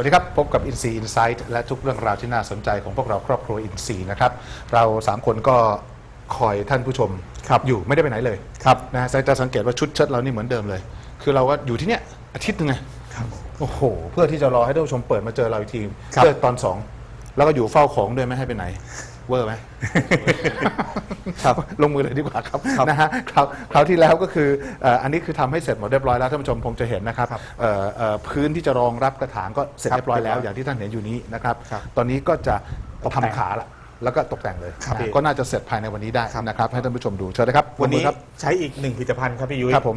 สวัสดีครับ พบกับอินซีอินไซต์และทุกเรื่องราวที่น่าสนใจของพวกเราครอบครัวอินซีนะครับ เราสามคนก็คอยท่านผู้ชมครับอยู่ไม่ได้ไปไหนเลยครับนะฮะจะสังเกตว่าชุดเชิ้ตเรานี่เหมือนเดิมเลย คือเราก็อยู่ที่เนี้ยอาทิตย์หนึงไงโอ้โห เพื่อที่จะรอให้ท่านผู้ชมเปิดมาเจอเราอีกทีครับเพื่อตอนสองแล้วก็อยู่เฝ้าของด้วยไม่ให้ไปไหน เวอร์ไหม ครับลงมือเลยดีกว่าครับครับนะฮะคราวคราวที่แล้วก็คือเอ่ออันนี้คือทำให้เสร็จหมดเรียบร้อยแล้วท่านผู้ชมคงจะเห็นนะครับครับเอ่อเอ่อพื้นที่จะรองรับกระถางก็เสร็จครับเรียบร้อยแล้วเรียบร้อยอย่างที่ท่านเห็นอยู่นี้นะครับ ครับตอนนี้ก็จะตกแต่งทำขาละแล้วก็ตกแต่งเลยครับนะก็น่าจะเสร็จภายในวันนี้ได้ครับนะครับ ให้ท่านผู้ชมดูเชิญเลยครับวันนี้ลงมือครับ ใช้อีกหนึ่งผลิตภัณฑ์ครับพี่ยุ้ยครับผม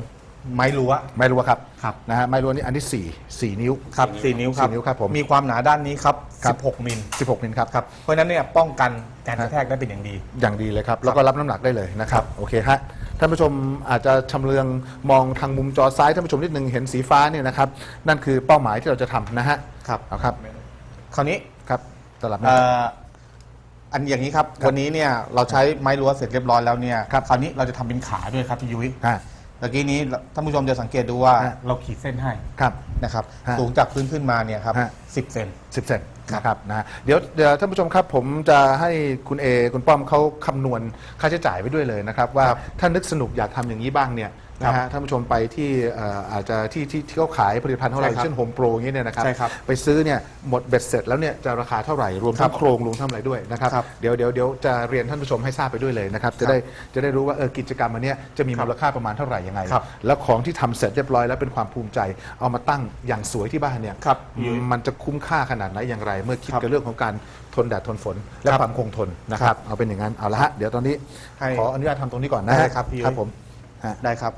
ไม้รั้วไม่รู้ว่าครับครับนะฮะไม่รู้ว่านี่อันที่สี่สี่นิ้ว ครับสี่นิ้วครับสี่นิ้วครับผมมีความหนาด้านนี้ครับครับ 16มิล16มิลครับครับ เพราะฉะนั้นเนี่ยป้องกันการกระแทกได้เป็นอย่างดี อย่างดีเลยครับ แล้วก็รับน้ำหนักได้เลยนะครับโอเคฮะท่านผู้ชมอาจจะชำเลืองมองทางมุมจอซ้ายท่านผู้ชมนิดนึงเห็นสีฟ้าเนี่ยนะครับนั่นคือเป้าหมายที่เราจะทำนะฮะครับ เอาครับคราวนี้ครับสลับนะ เอ่ออันอย่างนี้ครับ วันนี้เนี่ยเราใช้ไม้รั้วเสร็จเรียบร้อยแล้วเนี่ยครับ คราวนี้เราจะทำเป็นขาด้วยครับพี่ยุ้ย ฮะ ตะกี้นี้ท่านผู้ชมจะสังเกตดูว่าฮะ เราขีดเส้นให้ครับ นะครับฮะสูงจากพื้นขึ้นมาเนี่ยครับฮะ10เซนสิบเซนครับนะครับนะฮะเดี๋ยวเดี๋ยวท่านผู้ชมครับผมจะให้คุณเอคุณป้อมเขาคำนวณค่าใช้จ่ายไว้ด้วยเลยนะครับ ว่าครับถ้านึกสนุกอยากทำอย่างนี้บ้างเนี่ยครับ นะฮะท่านผู้ชมไปที่เอ่ออาจจะที่ที่ที่เขาขายผลิตภัณฑ์เท่าไหร่ใช่ครับเช่นโฮมโปรอย่างเงี้ยเนี่ยนะครับใช่ครับไปซื้อเนี่ยหมดเบ็ดเสร็จแล้วเนี่ยจะราคาเท่าไหร่รวมทั้ครังบโครงรวมทั้งอะไรด้วยนะครับครับเดี๋ยวเดี๋ยวเดี๋ยวจะเรียนท่านผู้ชมให้ทราบไปด้วยเลยนะครับจะได้จะได้รู้ว่าเออกิจกรรมอันเนี้ยจะมีครับมูลค่าประมาณเท่าไหร่ยังไงครับแล้วของที่ทำเสร็จเรียบร้อยแล้วเป็นความภูมิใจ เอามาตั้งอย่างสวยที่บ้านเนี่ยครับมันจะคุ้มค่าขนาดไหนอย่างไร เมื่อคิดครับกับเรื่องของการทนแดดทนฝนและครับความคงทนนะคครัรับบเอาเป็นอย่างนั้นเอาละฮะเดี๋ยวตอนนี้ให้ขออนุญาตทำตรงนี้ก่อนนะได้ครับพี่ยุ้ยครับผมฮะได้ครับ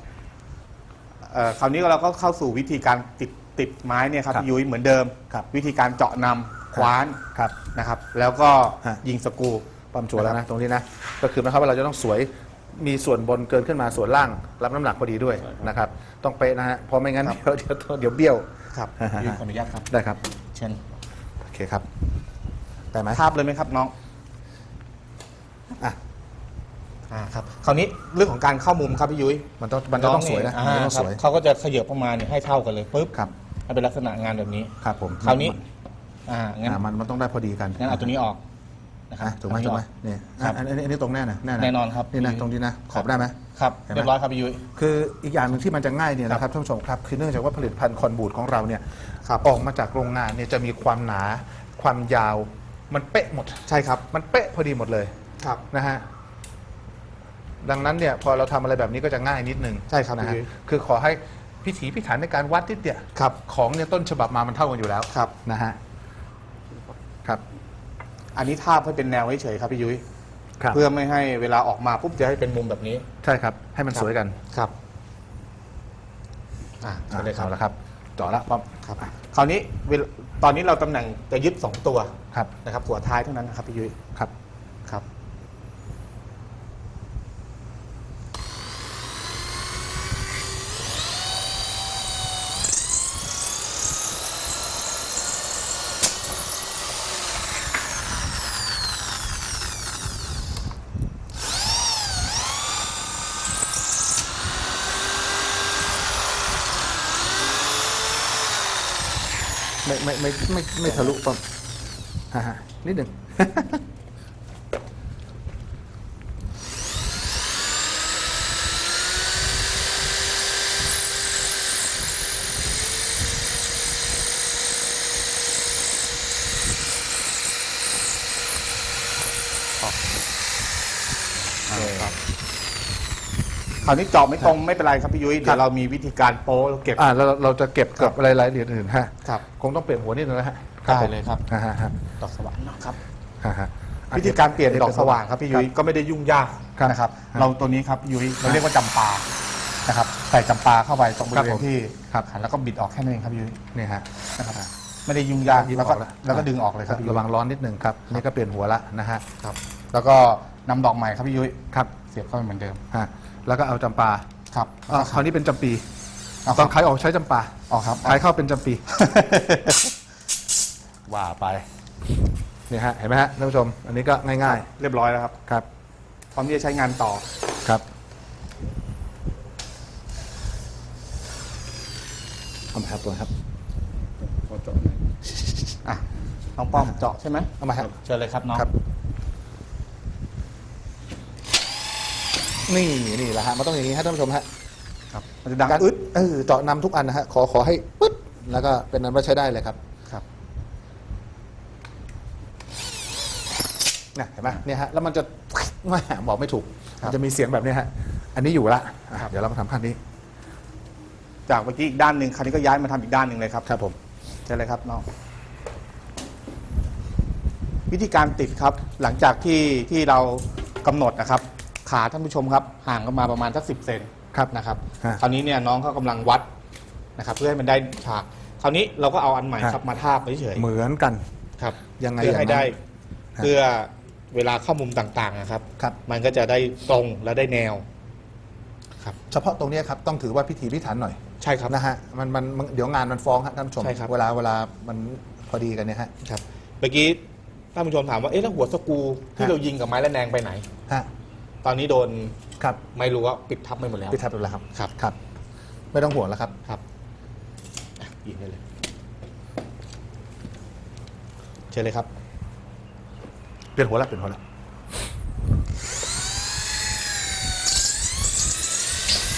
เอ่อคราวนี้เราก็เข้าสู่วิธีการติดติดไม้เนี่ยครับครับพี่ยุ้ยเหมือนเดิม ครับ วิธีการเจาะนำคว้านครับ นะครับ แล้วก็ฮะ ยิงสกรูปั๊มชัวร์แล้วนะครันะบตรงนี้นะก็คือหมายความว่าเราจะต้องสวยมีส่วนบนเกินขึ้นมาส่วนล่าง รับน้ำหนักพอดีด้วยนะครับ ต้องเป๊ะนะฮะเพราะไม่งั้นครับเดี๋ยวเดี๋ยวเดี๋ยวเบี้ยวครับ ฮะฮะพี่ยุ้ยขออนุญาตครับ ได้ครับเช่นโอเคครับได้ไหม ทาบเลยไหมครับน้อง อะ อ่าครับคราวนี้เรื่องของการเข้ามุมครับพี่ยุ้ยมันต้องมันจะต้องสวยนะอ่ามันต้องครัสบวยเขาก็จะขยับประมาณเนี่ยให้เท่ากันเลยปุ๊บครับให้เป็นลักษณะงานแบบนี้ ครับผมคราวนี้ อ่างั้นอ่ามันมันต้องได้พอดีกันงั้นเอาตัวนี้ออกนะครัอะบถูกไหมเอาถูตัวกไหมนี้ออนี่ครับอะอันนี้อันนี้ตรงแน่นะแน่นะแน่นอนครับนี่นะตรงนี้นะขอบได้ไหม ครับเห็นไหม เรียบร้อยครับพี่ยุ้ย คืออีกอย่างหนึ่งที่มันจะง่ายเนี่ยนะครับท่านผู้ชมครับคือเนื่องจากว่าผลิตภัณฑ์คอนบูดของเราเนี่ยครับออกมาจากโรงงานเนี่ยจะมีความหนา ความยาว มันเป๊ะหมด ใช่ครับ มันเป๊ะพอดีหมดเลยครับ นะฮะ ดังนั้นเนี่ยพอเราทำอะไรแบบนี้ก็จะง่ายนิดนึงใช่ครับนะฮะพี่ยุ้ย คือขอให้พิถีพิถันในการวัดนิดเดียวครับของเนี่ยต้นฉบับมามันเท่ากันอยู่แล้วครับ นะฮะครับ อันนี้ทาบให้เป็นแนวเฉยๆครับพี่ยุ้ยครับ เพื่อไม่ให้เวลาออกมาปุ๊บจะให้เป็นมุมแบบนี้ใช่ครับ ให้มันสวยกันครับอ่าใช่เลยครับอาละครับเจาะละป้อมครับคราวนี้เวลาตอนนี้เราตำแหน่งจะยึด 2 ตัวครับนะครับหัวท้ายเท่านั้นนะครับพี่ยุ้ยครับ ครับ ไม่ไม่ไม่ไม่ไม่ทะลุป้อมฮ่าฮ่านิดหนึ่งครับ คราวนี้เจาะไม่ตรงไม่เป็นไรครับพี่ยุ้ยเดี๋ยวเรามีวิธีการโป้แล้วเก็บ อ่าเราเราจะเก็บกับอะไรรายละเอียดอื่นฮะครับ คงต้องเปลี่ยนหัวนิดนึงแล้วฮะได้เลยครับฮ่าฮ่าฮ่าดอกสว่างนะครับฮ่าฮ่าวิธีการเปลี่ยนดอกสว่างครับพี่ยุ้ยก็ไม่ได้ยุ่งยากครับนะครับ ครับเราตัวนี้ครับพี่ยุ้ยเราเรียกว่าจำปานะครับใส่จำปาเข้าไปตรงบครับริเวผณม ที่ครับขันแล้วก็บิดออกแค่นั้นเองครับพี่ยุ้ยนี่ฮะ นะครับไม่ได้ยุ่งยากยิบแล้วก็ออแล้วก็ดึงออกเลยครับพี่ยุ้ระยวังร้อนนิดนึงครับนี่ก็เปลี่ยนหัวละนะฮะครับ แล้วก็นำดอกใหม่ครับพี่ยุ้ยครับเสียบเข้าไปเหมือนเดิม ฮะ แล้วก็เอาจำปาครับอ่าคราวนี้เป็นจำปีเอาตอนขายออกใช้จำปาออกครับขายเข้าเป็นจำปี ว่าไปนี่ฮะเห็นไหมฮะท่านผู้ชม อันนี้ก็ง่ายเรียบร้อยแล้วครับ ๆครับพร้อมที่จะใช้งานต่อ ครับเอามาครับตัวครับพอจบอะน้องป้อมเจาะใช่ไหมเอามาครับ เชิญเลยครับน้องครับ นี่นี่แหละฮะมันต้องอย่างนี้ฮะท่านผู้ชมฮะครับมันจะดังการอึดเออเจาะนำทุกอันนะฮะขอขอให้ปึ๊ดแล้วก็เป็นนั้นว่าใช้ได้เลยครับครับเนี่ยเห็นไหมเนี่ยฮะแล้วมันจะแหม่บอกไม่ถูกครับ มันจะมีเสียงแบบเนี้ยฮะอันนี้อยู่ละอะครับเดี๋ยวเรามาทำขั้นนี้จากเมื่อกี้อีกด้านหนึ่งคราวนี้ก็ย้ายมาทำอีกด้านหนึ่งเลยครับครับผมเชิญเลยครับน้องวิธีการติดครับหลังจากที่ที่เรากำหนดนะครับ ขาท่านผู้ชมครับห่างกันมาประมาณสักสิบเซนครับนะครับฮะ คราวนี้เนี่ยน้องเขากำลังวัดนะครับ เพื่อให้มันได้ฉาก คราวนี้เราก็เอาอันใหม่ฮะครับมาทาบเฉยเหมือนกัน ๆครับยังไงเพื่อให้อย่างนั้นได้ฮะ เพื่อเวลาเข้ามุมต่างๆนะครับ ครับ มันก็จะได้ตรงและได้แนวครับเฉพาะตรงเนี้ยครับต้องถือว่าพิถีพิถันหน่อยใช่ครับ นะฮะมันมันมันเดี๋ยวงานมันฟ้องครับท่านผู้ชม ใช่ครับ เวลาเวลามันพอดีกันเนี่ยฮะ ครับเมื่อกี้ท่านผู้ชมถามว่าเอ๊ะแล้วหัวสกรูที่ฮะ เรายิงกับไม้ระแนงไปไหน ฮะ ตอนนี้โดนครับไม่รู้ว่าปิดทับไปหมดแล้วพิถันดูแลครับครับ ครับ ไม่ต้องห่วงแล้วครับครับอะยิงได้เลยเชิญเลยครับ เปลี่ยนหัวแล้วเปลี่ยนหัวแล้ว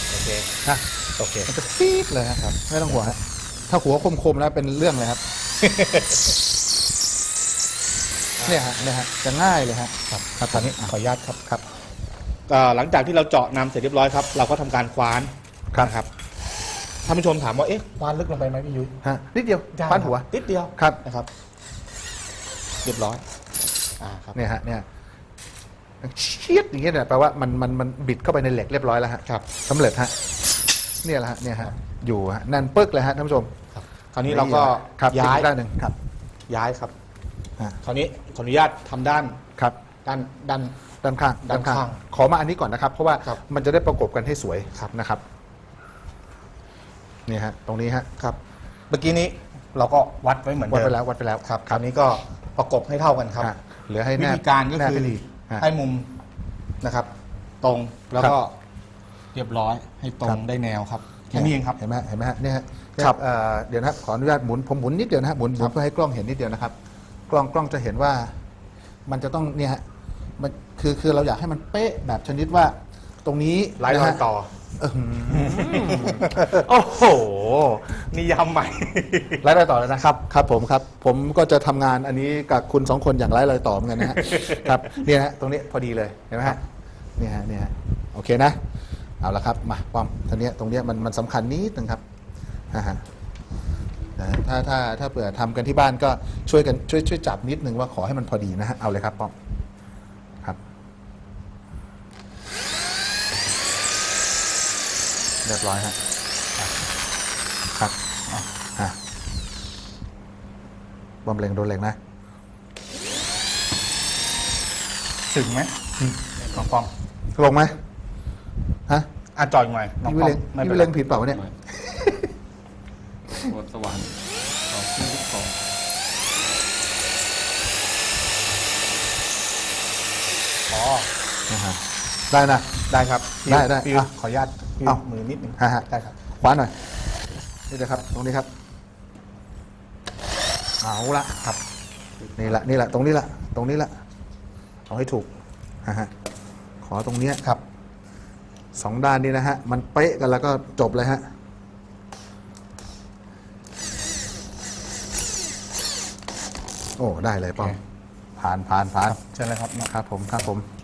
โอเคฮะโอเคมันจะฟีดเลยครับ ไม่ต้องห่วงฮะถ้าหัวคมๆแล้วเป็นเรื่องเลยครับ เนี่ยฮะเนี่ยฮะจะง่ายเลยฮะครับครับตอนนี้ขออนุญาตครับครับเอ่อหลังจากที่เราเจาะนำเสร็จเรียบร้อยครับ เราก็ทำการคว้านครับ นะครับท่านผู้ชมถามว่าเอ๊ะคว้านลึกลงไปไหมพี่ยุ้ยฮะนิดเดียวคว้านหัว นิดเดียวครับ นะครับ เรียบร้อยอ่าครับ เนี่ยฮะเนี่ยเชียดอย่างเงี้ยเนี่ยแปลว่ามันมันมันบิดเข้าไปในเหล็กเรียบร้อยแล้วฮะครับสำเร็จฮะเนี่ยแหละฮะเนี่ยฮะอยู่ฮะแน่นปึ๊กเลยฮะท่านผู้ชมครับคราวนี้เราก็ครับย้ายอีกด้านหนึ่งครับ ย้ายครับฮะ คราวนี้ขออนุญาตทำด้านครับ ด้านด้าน ด้านข้างด้านข้าง ขอมาอันนี้ก่อนนะครับ เพราะว่าครับมันจะได้ประกบกันให้สวยครับ นะครับ นี่ฮะ ตรงนี้ฮะครับ เมื่อกี้นี้เราก็วัดไว้เหมือนวัดเดิมไปแล้ววัดไปแล้วครับคราวนี้ก็ประกบให้เท่ากันครับฮะเหลือให้วิแนบธีการก็แนบคือให้ดีฮะ ให้มุมนะครับ ตรงแล้วก็เรียบร้อยให้ตรครังบ ได้แนวครับแค่นี้เองครับ เห็นไหมฮะเห็นไหมฮะเนี่ยฮะครับเอ่อเดี๋ยวนะครับขออนุญาตหมุนผมหมุนนิดเดียวนะฮะหมุนหมุนเพื่อให้กล้องเห็นนิดเดียวนะครับ กล้องกล้องจะเห็นว่า มันจะต้องเนี่ยฮะมัน คือคือเราอยากให้มันเป๊ะแบบชนิดว่า ตรงนี้ไล่รนะอยฮะต่ออื้อหือโอ้โห นิยามใหม่ ไล่รอยต่อเลยนะครับ ครับผมครับ ผมก็จะทำงานอันนี้กับคุณสองคนอย่างไล่รอยต่อเหมือนกันนะฮะ ครับเนี่ยฮะตรงนี้พอดีเลยเห็นไหมฮะเนี่ยฮะเนี่ยฮะโอเคนะ เอาละครับมาป้อมตรงเนี้ยตรงเนี้ยมันมันสำคัญนิดนึงครับอ่าฮะนะถ้าถ้าถ้าเผื่อทำกันที่บ้านก็ช่วยกันช่วยช่วยจับนิดนึงว่าขอให้มันพอดีนะฮะเอาเลยครับป้อมครับ เรียบร้อยฮะครับอะอะบอมเล็งโดนเล็งนะถึงไหมน้องป้อมลงไหมฮะอะจอยใหม่น้องพี่วิป้อเล็มงไม่พี่เป็วินไรเล็งผิดเปล่าวะเนี่ยโคตรสวรรค์สองขึ้นทุกสองอ๋อนะฮะ ได้นะ ได้ครับได้ได้พี่อะขออนุญาตพี่เอ้ามือนิดนึงฮะฮะ ได้ครับ ขวาหน่อย นี่นะครับ ตรงนี้ครับ เอาละครับ นี่ละนี่ละตรงนี้ละตรงนี้ละเอาให้ถูกฮะฮะขอตรงเนี้ยครับสองด้านนี้นะฮะ มันเป๊ะกันแล้วก็จบเลยฮะ โอ้ ได้เลยป้อม โอเค ผ่านผ่านผ่าน เชิญเลยครับน้องครับผมครับผมอ่าฮะ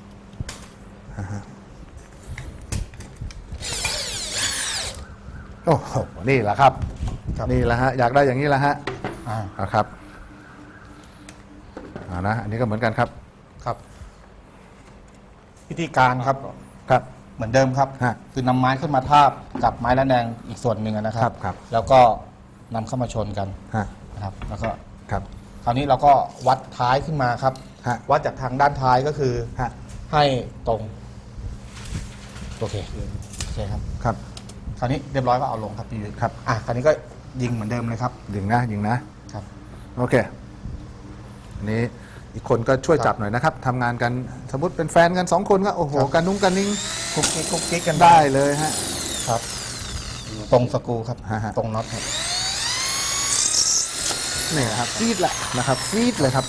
โอ้โหนี่แหละครับครับ นี่แหละฮะ อยากได้อย่างนี้แหละฮะอ่าเอาครับเอานะ อันนี้ก็เหมือนกันครับ ครับ วิธีการครับ ครับ เหมือนเดิมครับ ฮะคือนำไม้ขึ้นมาทาบกับไม้ระแนงอีกส่วนหนึ่งนะคครัรับครับ แล้วก็นำเข้ามาชนกันฮะนะครับ แล้วก็ ครับ คราวนี้เราก็วัดท้ายขึ้นมาครับ ฮะวัดจากทางด้านท้ายก็คือฮะ ให้ตรง โอเคโอเคครับ ครับคราวนี้เรียบร้อยก็เอาลงครับพี่ยุ้ยครับ อะคราวนี้ก็ยิงเหมือนเดิมเลยครับ ยิงนะยิงนะ ครับ โอเคอันนี้อีกคนก็ช่วยครับจับหน่อยนะครับทำงานกันสมมติเป็นแฟนกันสองคนก็โอ้โหครับ กันนุ้งกันนิ้งคุกกิ๊กคุกกิ๊กกันได้เลยฮะ ครับ ตรงสกรูครับ ฮะฮะ ตรงน็อตครับนี่ครับฟีดแหละนะครับฟีดเลยครับ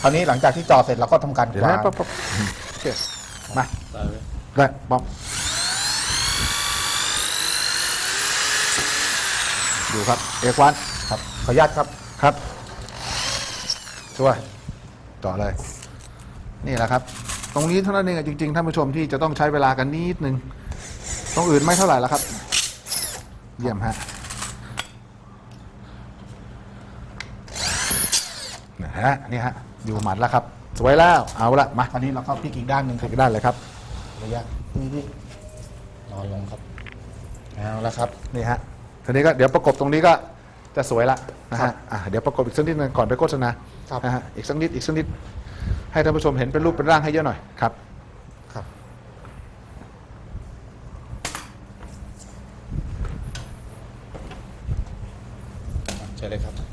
คราวนี้หลังจากที่เจอเสร็จเราก็ทำการเดี๋ยววานะงป๊บป๊บโอเคมา ตายไปได้ป๊อปดูครับ เอกวันครับ ขออนุญาตครับ ครับช่วย ต่อเลย นี่แหละครับ ตรงนี้เท่านั้นเองอะจริง ๆ ท่านผู้ชมที่จะต้องใช้เวลากันนิดนึง ตรงอื่นไม่เท่าไหร่แล้วครับ เยี่ยมฮะนะฮะนี่ฮะ อยู่หมัดแล้วครับ สวยแล้ว เอาละมาคราวนี้เราก็พลิกอีกด้านหนึ่งคถึรับงด้านเลยครับ ระยะนี่พี่นอนลงครับเอาละครับ นี่ฮะทีนี้ก็เดี๋ยวประกบตรงนี้ก็จะสวยละนะครัฮะบอะเดี๋ยวประกบอีกสักนิดนึงก่อนไปโฆษณาครับ นะฮะอีกสักนิดอีกสักนิด ให้ท่านผู้ชมเห็นเป็นรูปเป็นร่างให้เยอะหน่อยครับ ครับเชิญเลยครับ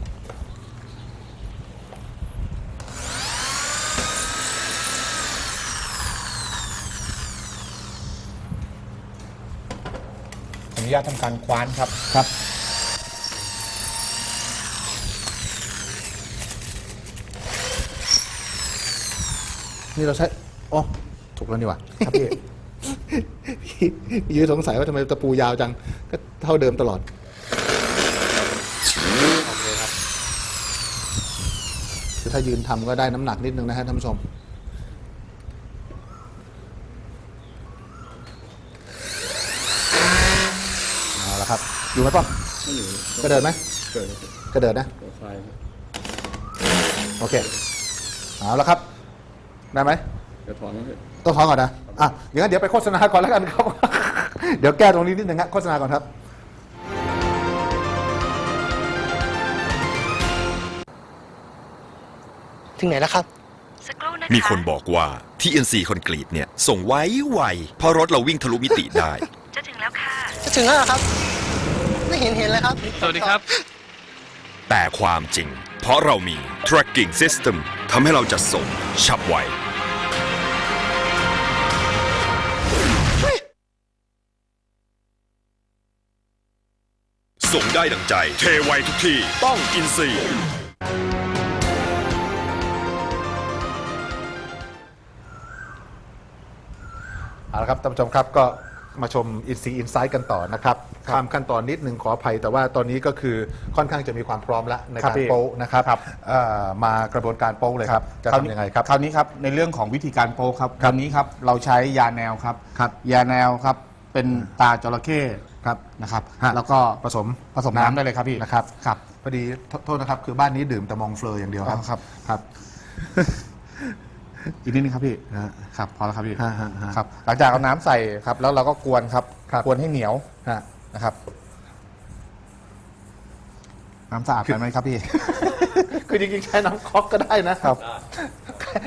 ออนุญาตทำการคว้านครับ ครับ นี่เราใช้อ๋อถูกแล้วนี่หว่า ครับพี่ พี่ยืนสงสัยว่าทำไมตะปูยาวจัง ก็เท่าเดิมตลอด โอเคครับ คือถ้ายืนทำก็ได้น้ำหนักนิดนึงนะฮะท่านผู้ชม เอาละครับ อยู่ไหมป้อมไม่อยู่กระเดิดไหมเกิดกระเดิดนะตัวไฟครับโอเคเอาละครับได้ไหมเดี๋ยวถอนแล้วพี่ต้องท้องก่อนนะอะอย่างนั้นเดี๋ยวไปโฆษณาก่อนแล้วกันครับ เดี๋ยวแก้ตรงนี้นิดนึงฮะโฆษณาก่อนครับ ถึงไหนแล้วครับ สักครู่นะคะมีคนบอกว่า TNC คอนกรีตเนี่ย ส่งไว้ไวเพราะรถเราวิ่งทะลุมิติได้ จะถึงแล้วค่ะ จะถึงแล้วเหรอครับ ไม่เห็นเห็นเลยครับ สวัสดีครับ แต่ความจริง เพราะเรามี tracking system ทำให้เราจะส่งฉับไว ส่งได้ดังใจ เทไวทุกที่ ต้องอินซีย์เอาละครับท่านผู้ชมครับก็ มาชมอินซีอินไซต์กันต่อนะครับข้ามขั้นตอนนิดหนึ่งขออภัย แต่ว่าตอนนี้ก็คือค่อนข้างจะมีความพร้อมแล้วในครับการพี่โป๊ะนะครับครับ เอ่อมากระบวนการโป๊ะเลยครับจะคราวทำนี้ยังไงครับ คราวนี้ครับในเรื่องของวิธีการโป๊ครับครับวันนี้ครับเราใช้ยาแนวครับ ครับยาแนวครับเป็นตาจระเข้ครับนะครับ ฮะ แล้วก็ผสมผสมน้ำได้เลยครับพี่นะครับ ครับ พอดีโทโทษนะครับ คือบ้านนี้ดื่มแต่มองเฟลออย่างเดียวครับอ๋อครับ ครับ อีกนิดนึงครับพี่ฮะ ครับพอแล้วครับพี่ฮะฮะฮะ ครับ หลังจากเอาน้ำใส่ครับ แล้วเราก็กวนครับครับ กวนให้เหนียวฮะ นะครับ น้ำสะอาดไปไหมครับพี่ คือจริงๆใช้น้ำคอกก็ได้นะครับ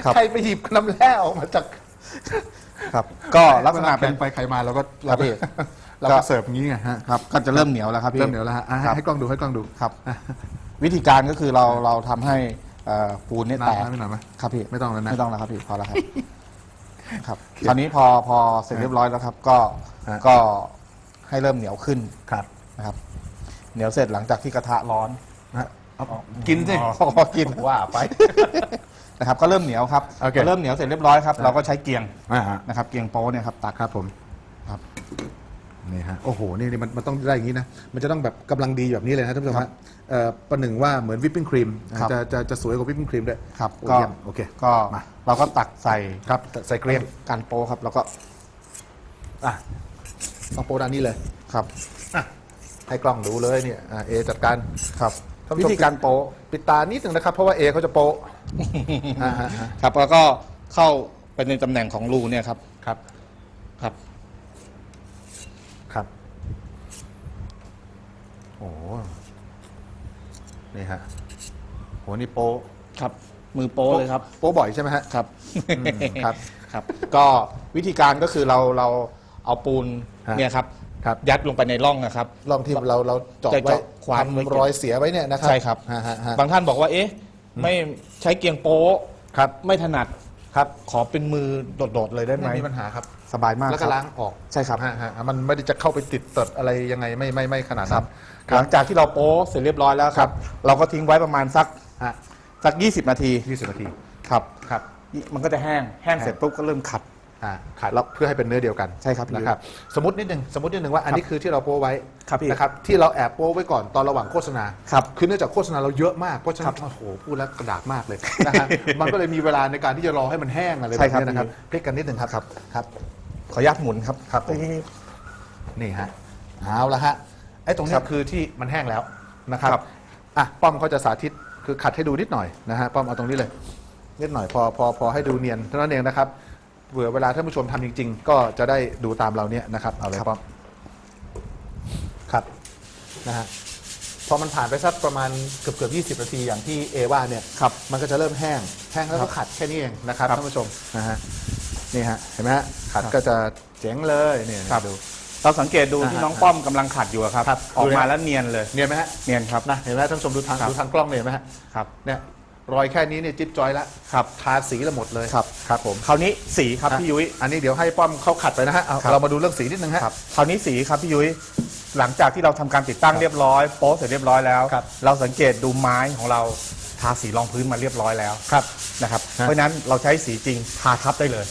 ครับ ใครไปหยิบน้ำแร่ออกมาจาก ครับ ก็ลักษณะเป็นวลาใครไปใครมาเราก็ครับพี่ เราก็เสิร์ฟอย่างนี้ไงฮะครับ ก็จะเริ่มเหนียวแล้วครับพี่ เริ่มเหนียวแล้วฮะอะให้ครับ ให้กล้องดูให้กล้องดู ครับ วิธีการก็คือเราเราทำให้ เอ่อปูนเนี่ยแตกน้ำให้หน่อยไหมครับพี่ไม่ต้องแล้วนะไม่ต้องแล้วครับพี่พอแล้วครับครับคราวนี้พอพอเสร็จเรียบร้อยแล้วครับ ก็ฮะ ก็ให้เริ่มเหนียวขึ้นครับนะครับ เหนียวเสร็จหลังจากที่กระทะร้อน นะฮะเอากินสิอ๋อกินว่าไป นะครับ ก็เริ่มเหนียวครับโอเค พอเริ่มเหนียวเสร็จเรียบร้อยครับเราก็ใช้เกียงอ่าฮะนะครับ เกียงโป๊เนี่ยครับตักครับผมครับ นี่ฮะโอ้โหนี่นี่มันมันต้องได้อย่างนี้นะมันจะต้องแบบกำลังดีแบบนี้เลยนะท่านผู้ชมครัฮะบเอ่อประหนึ่งว่าเหมือนวิปปิ้งครีมครับ จะจะจะสวยกว่าวิปปิ้งครีมด้วยครับโอ้ก็เยี่ยมโอเคก็มาเราก็ตักใส่ครับใส่เกรียมการโป๊ครับ แล้วก็อะต้องโปรด้านนี้เลย ครับอะให้กล้องดูเลยเนี่ยอะเอจัดการครับท่านผู้วิชมธีการโป๊ปิดตานิดหนึ่งนะครับ เพราะว่าเอเขาจะโปะ อ่าฮะฮะ ครับแล้วก็เข้าไปในตำแหน่งของรูเนี่ยครับครับ ครับครับ โอ้โหนี่ฮะโหนี่โปะครับ มือโป๊เลยครับ โปะบ่อยใช่ไหมฮะครับ อืมครับ ครับ ก็วิธีการก็คือเราเราเอาปูนฮะเนี่ยครับ ครับ ยัดลงไปในร่องนะครับ ลองที่เราเราเจาะจะไว้เจาะควานไว้ ทำรอยเสียไว้เนี่ยนะครับใช่ครับฮะฮะฮะบางท่านบอกว่า เอ๊ะ ไม่ใช้เกียงโป๊ครับไม่ถนัดครับขอเป็นมือโดดๆเลยได้ไหมไม่มีปัญหาครับ สบายมากแล้วคก็รับล้างออกใช่ครับ ฮะฮะมันไม่ได้จะเข้าไปติดตดอะไรยังไงไม่ไม่ไม่ขนาดนั้น หลังจากที่เราโป๊เสร็จเรียบร้อยแล้วครับ เราก็ทิ้งไว้ประมาณสักฮะ สัก 20 นาทียี่สิบนาทีครับ ครับมันก็จะแห้งแห้งเสร็จปุ๊บก็เริ่มขัด อ่าขัดแล้วเพื่อให้เป็นเนื้อเดียวกันใช่ครับพี่นะครับสมมตินิดหนึ่งสมมตินิดหนึ่งว่าอันนี้คือที่เราโป้ไว้ครับพี่นะครับที่เราแอบโป้ไว้ก่อนตอนระหว่างโฆษณาครับคือเนื่องจากโฆษณาเราเยอะมากเพราะฉะครันั้บนโอ้โหพูดแล้วกระดากมากเลยนะฮะมันก็เลยมีเวลาในการที่จะรอให้มันแห้งอะไรแบใช่บครับนี้นะครับพี่ พลิกกันนิดหนึ่งครับครับครับขออนุญาตหมุนครับครับผมนี่นี่ฮะเอาละฮะ ไอ้ตรงเนี้ครัยบคือที่มันแห้งแล้วนะครับครับ อะป้อมเขาจะสาธิตคือขัดให้ดูนิดหน่อยนะฮะป้อมเอาตรงนี้เลย นิดหน่อยพอพอพอให้ดูเนียนเท่านั้นเองนะครับเผื่อเวลาท่านผู้ชมทำจริง ๆ ก็จะได้ดูตามเราเนี่ยนะครับเอาเลยป้อมครับนะฮะพอมันผ่านไปสักประมาณเกือบเกือบยีนาทีอย่างที่เอว่าเนี่ย ครับ มันก็จะเริ่มแห้ง แห้งแล้วครัก็บขัดแค่นี้เองนะครับครับท่านผู้ชมนะฮะนี่ฮะเห็นไหมฮะขัดครับก็จะเจ๋งเลยเนี่ยครับ ดู เราสังเกตดูที่อ่าน้องป้อมกำลังขัดอยู่อะครับ ครับออกดูเลยมาฮะแล้วเนียนเลย เนียนไหมฮะเนียนครับ นะเห็นไหมท่านผู้ชมดูทางครับ ดูทางกล้องเนี่ยเห็นไหมฮะครับ เนี่ยรอยแค่นี้เนี่ยจิ๊บจอยแล้วครับ ทาสีละหมดเลยครับ ครับผมคราวนี้สีครับพี่ยุ้ย อันนี้เดี๋ยวให้ป้อมเข้าขัดไปนะฮะเอาครับ เรามาดูเรื่องสีนิดนึงฮะ ครับคราวนี้สีครับพี่ยุ้ยหลังจากที่เราทำการติดตั้งเรียบร้อยโป๊ะเสร็จเรียบร้อยแล้ว ครับเราสังเกตดูไม้ของเราทาสีรองพื้นมาเรียบร้อยแล้วครับนะครับ ฮะ เพราะฉะนั้นเราใช้สีจริงทาทับได้เลย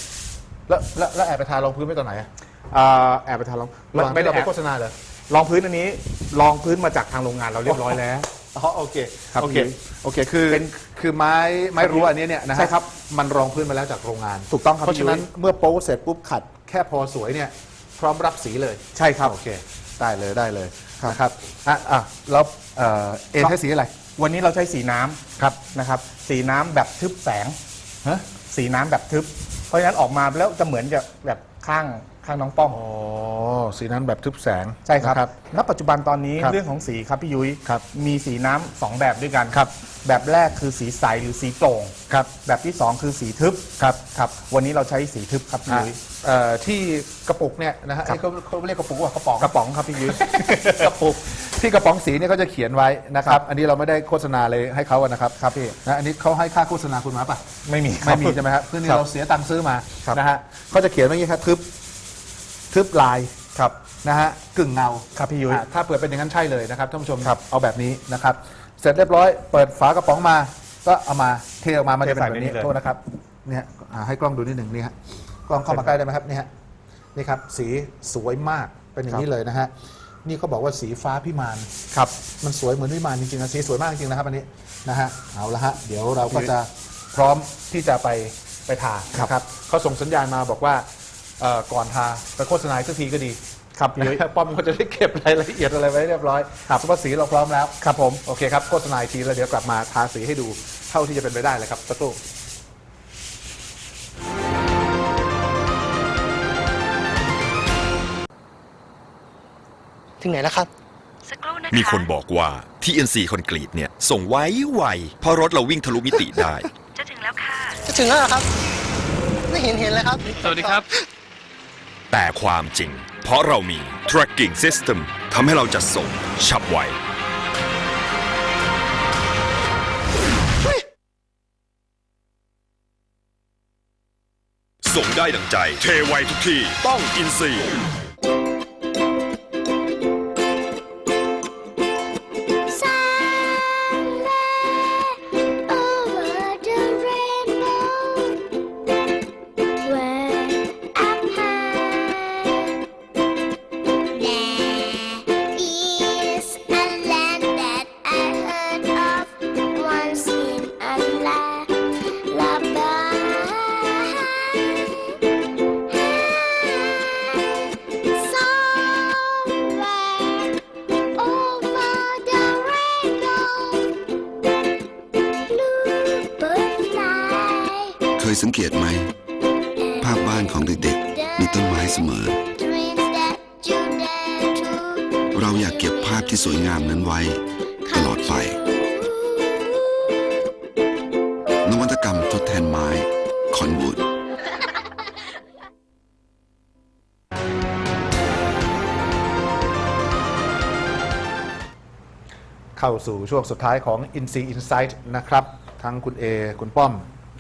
แล้วแล้วแล้วแอบไปทารองพื้นไว้ตอนไหนอะเอ่อแอบไปทารองระหว่างไม่ที่ได้เราแอไปบโฆษณาเหรอรองพื้นอันนี้รองพื้นมาจากทางโรงงานเราเรียบร้อยแล้ว อ๋อโอเคครับโอเคพี่โอเคคือเป็นคือไม้ไม้รั้วอันนี้เนี่ยนะฮะใช่ครับ มันรองพื้นมาแล้วจากโรงงานถูกต้องครับเพราะฉะนั้นพี่ยุ้ยเมื่อโป๊เสร็จปุ๊บขัดแค่พอสวยเนี่ยพร้อมรับสีเลย ใช่ครับ โอเค ได้เลยได้เลยครับ นะครับอะอะแล้วเอ่อเอใช้สีอะไรวันนี้เราใช้สีน้ำครับนะครับ สีน้ำแบบทึบแสง ฮะ สีน้ำแบบทึบ เพราะฉะนั้นออกมาแล้วจะเหมือนจะแบบข้าง ข้างน้องป้อม อ๋อสีนั้นแบบทึบแสงใช่ครับ นะ ณ ปัจจุบันตอนนี้ครับเรื่องของสีครับพี่ยุ้ยครับมีสีน้ำสองแบบด้วยกันครับ แบบแรกคือสีใสหรือสีโปร่ง ครับแบบที่สองคือสีทึบ ครับครับ วันนี้เราใช้สีทึบครับพี่อะยุ้ย เอ่อที่กระปุกเนี่ยนะฮะครับไอ้เขาเขาเรียกกระปุกว่ากระป๋อง กระป๋องครับพี่ยุ้ย กระปุกที่กระป๋องสีเนี่ยเขาจะเขียนไว้นะครับ อันนี้เราไม่ได้โฆษณาเลยให้เขาอะนะครับครับพี่ นะอันนี้เขาให้ค่าโฆษณาคุณมาป่ะ ไม่มีไม่มีใช่ไหมครับคือนี่ครับเราเสียตังค์ซื้อมาครับ นะฮะเขาจะเขียนไว้อย่างนี้ครับทึบ ทึบลายครับ นะฮะกึ่งเงาครับพี่ยุ้ยอะถ้าเปิดเป็นอย่างนั้นใช่เลยนะครับท่านผู้ชมครับเอาแบบนี้นะครับ เสร็จเรียบร้อยเปิดฝากระป๋องมา ก็เอามาเทออกมามันจะเป็นแบบนี้เทใส่ในนี้เลย โทษนะครับเนี่ยอ่าให้กล้องดูนิดหนึ่งนี่ฮะกล้องเข้ามาใกล้ได้ไหมครับนี่ฮะนี่ครับสีสวยมากเป็นอย่างนี้เลยนะฮะนี่เขาบอกว่าสีฟ้าพิมาน ครับ มันสวยเหมือนวิมานจริงๆนะสีสวยมากจริงๆนะครับอันนี้นะฮะเอาละฮะเดี๋ยวเราก็จะพร้อมที่จะไปไปทาครับ นะครับเขาส่งสัญญาณมาบอกว่า เอ่อก่อนทาไปโฆษณาอีกสักทีก็ดีครับพี่ยุ้ย ป้อมก็จะได้เก็บรายละเอียดอะไรไว้เรียบร้อยครับว่าสีเราพร้อมแล้วครับผมโอเคครับโฆษณาอีกทีแล้วเดี๋ยวกลับมาทาสีให้ดูเท่าที่จะเป็นไปได้เลยครับสักครู่ถึงไหนแล้วครับ สักครู่นะคะมีคนบอกว่า TNC คอนกรีตเนี่ย ส่งไว้ไวเพราะรถเราวิ่งทะลุมิติได้ จะถึงแล้วค่ะ จะถึงแล้วเหรอครับ ไม่เห็นเห็นเลยครับ สวัสดีครับ แต่ความจริง เพราะเรามี tracking system ทำให้เราจัดส่งฉับไวส่งได้ดังใจ เทไวทุกที่ ต้องอินซี เคยสังเกตไหม ภาพบ้านของเด็กๆ มีต้นไม้เสมอ dreams that you dare to เราอยากเก็บภาพที่สวยงามนั้นไว้ ตลอดไป นวัตกรรมทดแทนไม้ คอนวูดเข้าสู่ช่วงสุดท้ายของ i n s e e Insight นะครับ ทั้งคุณเอ คุณป้อม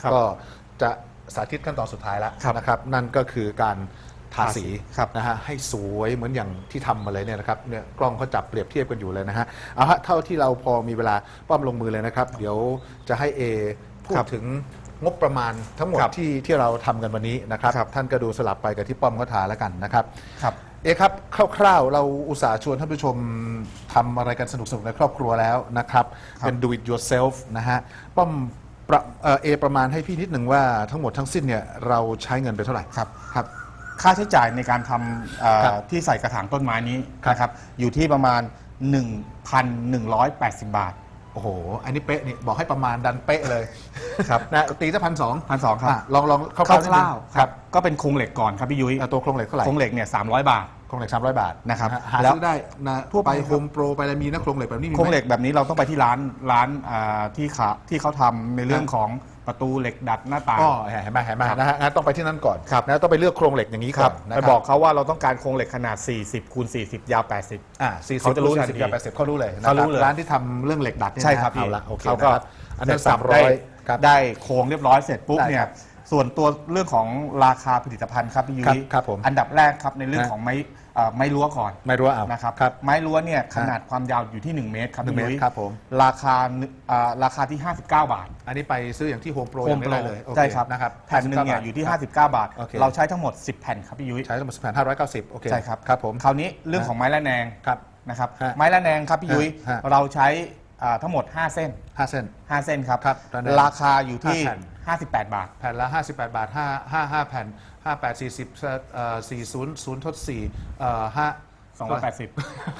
ครับก็ จะสาธิตขั้นตอนสุดท้ายแล้วครับนะครับ นั่นก็คือการททาสีครับนะฮะให้สวยเหมือนอย่างที่ทำมาเลยเนี่ยนะครับเนี่ยกล้องเขาจับเปรียบเทียบกันอยู่เลยนะฮะเอาฮะเท่าที่เราพอมีเวลาป้อมลงมือเลยนะครับ เดี๋ยวจะให้เอพูดครับถึงงบประมาณทั้งหมดครับที่ที่เราทำกันวันนี้นะครับครับท่านก็ดูสลับไปกับที่ป้อมเขาทาแล้วกันนะครับครับเอะครับคร่าวๆเราอุตส่าห์ชวนท่านผู้ชมทำอะไรกันสนุกๆในครอบครัวแล้วนะครับครับเป็น do it yourself นะฮะป้อม ประเอ่อเอประมาณให้พี่นิดหนึ่งว่าทั้งหมดทั้งสิ้นเนี่ยเราใช้เงินไปเท่าไหร่ ครับ ครับ ค่าใช้จ่ายในการทำเอ่อครับที่ใส่กระถางต้นไม้นี้ครับ นะครับ อยู่ที่ประมาณ 1,180 บาท โอ้โห อันนี้เป๊ะนี่บอกให้ประมาณดันเป๊ะเลยครับ นะตีสักพันสอง1,200ครับลองลองคคร่าวๆนิดนึร่างวๆครับ ก็เป็นโครงเหล็กก่อนครับพี่ยุ้ยอะตัวโครงเหล็กเท่าไหร่ โครงเหล็กเนี่ย300 บาท โครงเหล็กสามร้อยบาทนะครับฮหาแล้วซื้อได้นะทั่วไปไปครับโฮมโปรไปอะไรมีนะโครงเหล็กแบบนี้มีไหมโครงเหล็กแบบนี้เราต้องไปที่ร้านร้านอ่าที่ขาที่เขาทำในเรื่องของประตูเหล็กดัดหน้าต่าง อ๋อเห็นไหมเห็นไหมครับนะฮะงั้นต้องไปที่นั่นก่อนครับ นะต้องไปเลือกโครงเหล็กอย่างนี้คก่รัอบนนะไปครับบอกเขาว่าเราต้องการโครงเหล็กขนาด 40คูณ40 ยาว 80 อ่าสี่สิบเขาจะรู้ทันสิบทีกับแปดสิบเขารู้เลยนะเขารู้คบเลย ร้านที่ทำเรื่องเหล็กดัดเนี่ยนะใช่ครับพี่เอาละโอเคเขาก็นะครับอันนั้นเสร็สาจมสับร้อยได้ครับ ได้โครงเรียบร้อยเสร็จปุ๊บได้เนี่คยรับ ส่วนตัวเรื่องของราคาผลิตภัณฑ์ครับพี่ยุ้ครับยครับผมอันดับแรกครับในเรื่องฮะของไม้เอ่อไม้รั้วก่อนไม่รู้ว่าเอานะครับครับไม้รั้วเนี่ยขนาดความยาวอยู่ที่ 1 เมตรครับหนึ่งพี่เมตรยุ้ยครับผม ราคาหนึ่งอ่าราคาที่ 59 บาทอันนี้ไปซื้ออย่างที่โฮมโปรโฮมยังโปไม่รได้เลยโอเใช่ครับนะครับแผ่นหนึ่งเนี่ย59อยู่ที่ครับ59 บาท โอเค เราใช้ทั้งหมด 10 แผ่นครับพี่ยุ้ย ใช้ทั้งหมดสิบแผ่นห้าร้อยเก้าสิบโอเคใช่ครับ ครับผม คราวนี้เรื่องของไม้ละแนงครับ นะครับ ฮะไม้ละแนงครับพี่ยุ้ย ฮะ เราใช้อ่าทั้งหมด 5 เส้น ห้าเส้น 5 เส้นครับ ครับระแนงราคาอยู่ที่ ห้าแผ่น 58 บาท แผ่นละ 58 บาท 5 5 5 แผ่น 5 8 40เอ่อ40 0ทด4เอ่อ5 280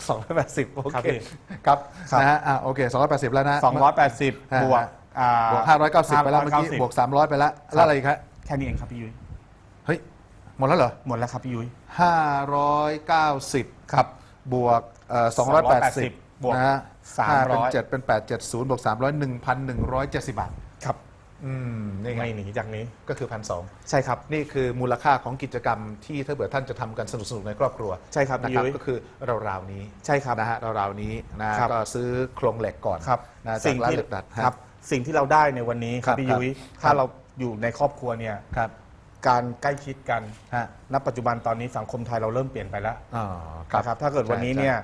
280 โอครับเค พี่ ครับ ครับ นะฮะอ่าโอเค 280 แล้วนะ 280ฮะบวกอ่าบวก 590 ไปแล้วเมื่อกี้ 590 บวก 300 ไปแล้ว แล้วอะไรอีกครับแค่นี้เองครับพี่ยุ้ยเฮ้ย หมดแล้วเหรอ หมดแล้วครับพี่ยุ้ย 590 ครับ บวกเอ่อ280 บวกนะฮะ300 ห้าเป็น7เป็น 870 บวก 300 1,170 บาทครับ อืมนี่ไงไม่หนีจากนี้ ก็คือพันสองใช่ครับ นี่คือมูลค่าของกิจกรรมที่ถ้าเกิดท่านจะทำกันสนุกๆในครอบครัวใช่ครับนะพี่ครับยุ้ยก็คือราวๆนี้ใช่ครับนะฮะราวๆนี้นะครับก็ซื้อโครงเหล็กก่อนครับนะจาสิ่กงร้านที่เหล็กดัดฮะครับ สิ่งที่เราได้ในวันนี้คครัรับบพี่ยุ้ยครับ ถ้าเราอยู่ในครอบครัวเนี่ยครับการใกล้ชิดกันฮะณปัจจุบันตอนนี้สังคมไทยเราเริ่มเปลี่ยนไปแล้วอ๋อนะครับ ถ้าเกิดวันนี้ใช่เนี่ย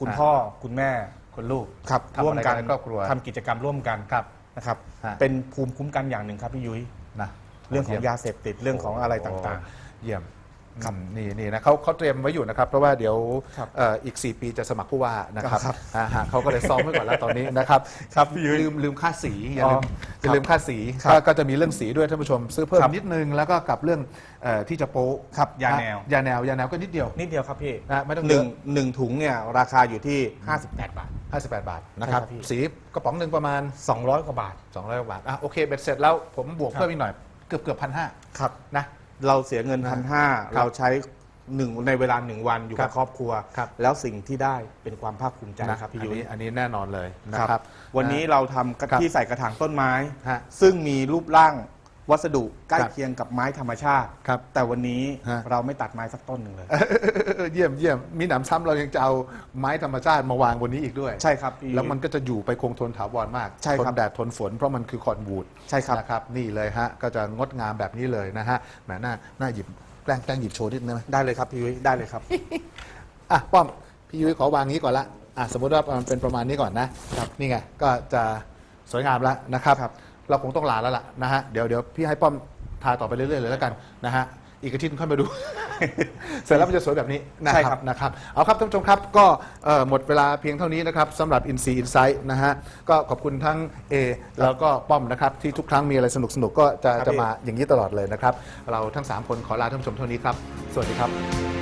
คุณฮะพ่อคุณแม่คนลูกครับทำอะไรร่วมกันกันในครอบครัว ทำกิจกรรมร่วมกันครับ นะครับฮะ เป็นภูมิคุ้มกันอย่างหนึ่งครับพี่ยุ้ยนะเรื่องของยาเสพติดเรื่องของอะไรต่างๆ เยี่ยม ครับอืมนี่นี่นะเขาเขาเตรียมไว้อยู่นะครับ เพราะว่าเดี๋ยวครับเอ่ออีก 4 ปีจะสมัครผู้ว่านะครับครับ อ่าฮะเขาก็เลยซ้อมไว้ก่อนแล้วตอนนี้นะครับครับพี่ยุ้ย ลืมลืมค่าสีอย่าลืมอ๋ออย่าลืมค่าสีครับก็ก็จะมีเรื่องสีด้วยท่านผู้ชม ซื้อเพิ่มครับ นิดนึงแล้วก็กับเรื่องเอ่อที่จะโป๊ะครับยาแนว ยาแนวยาแนวก็นิดเดียว นิดเดียวครับพี่นะไม่ต้องหนึ่งเยอะ หนึ่งถุงเนี่ยราคาอยู่ที่ 58 บาท 58 บาทนะครับใช่ครับพี่ สีกระป๋องหนึ่งประมาณ 200 กว่าบาท 200บาทอะโอเคเบ็ดเสร็จแล้วผมบวกครับเพิ่มอีกหน่อยเกือบเกือบพันห้าครับ นะ เราเสียเงินนะพันห้าครับเราใช้หนึ่งในเวลาหนึ่งวันอยู่ครักับบครอบครัว ครับแล้วสิ่งที่ได้เป็นความภาคภูมิใจนะครับพี่อันยุ้ยนี้อันนี้แน่นอนเลยนะครับ วันนี้เราทำกระครับที่ใส่กระถางต้นไม้ ฮะ ซึ่งมีรูปร่าง วัสดุใกล้ครับเคียงกับไม้ธรรมชาติ ครับ แต่วันนี้ฮะเราไม่ตัดไม้สักต้นหนึ่งเลย เยี่ยมเยี่ยมมีหนำซ้ำเรายังจะเอาไม้ธรรมชาติมาวางบนนี้อีกด้วย ใช่ครับพี่ยุ้ยแล้วมันก็จะอยู่ไปคงทนถาวรมากใช่ทครับนแดดทนฝนเพราะมันคือคอนวูดใช่ครับ นะครับ นี่เลยฮะ ก็จะงดงามแบบนี้เลยนะฮะแหมหน้าหน้าหยิบแกล้งแกล้งหยิบโชว์นิดนึงไหมได้เลยครับพี่ยุ้ยได้เลยครับ อะป้อม พี่ยุ้ยขอวางนี้ก่อนละอะสมมติว่ามันเป็นประมาณนี้ก่อนนะครับ นี่ไง ก็จะสวยงามแล้วนะครับ ครับ เราคงต้องลาแล้วล่ะนะฮะเดี๋ยวเดี๋ยวพี่ให้ป้อมทาต่อไปเรื่อยๆเลยแล้วกันนะฮะอีกอาทิตย์ค่อยมาดู เสร็จแล้วมันจะสวยแบบนี้นะใช่คครัรับบ นะครับเอาครับท่านผู้ชมครับก็เอ่อหมดเวลาเพียงเท่านี้นะครับสำหรับ i n s e e Insight นะฮะก็ขอบคุณทั้ง A แล้วก็ป้อมนะครับ ที่ทุกครั้งมีอะไรสนุกๆ ก็จะครับจะพี่ มาอย่างนี้ตลอดเลยนะครับ เราทั้ง 3 คนขอลาท่านผู้ชมเท่านี้ครับ สวัสดีครับ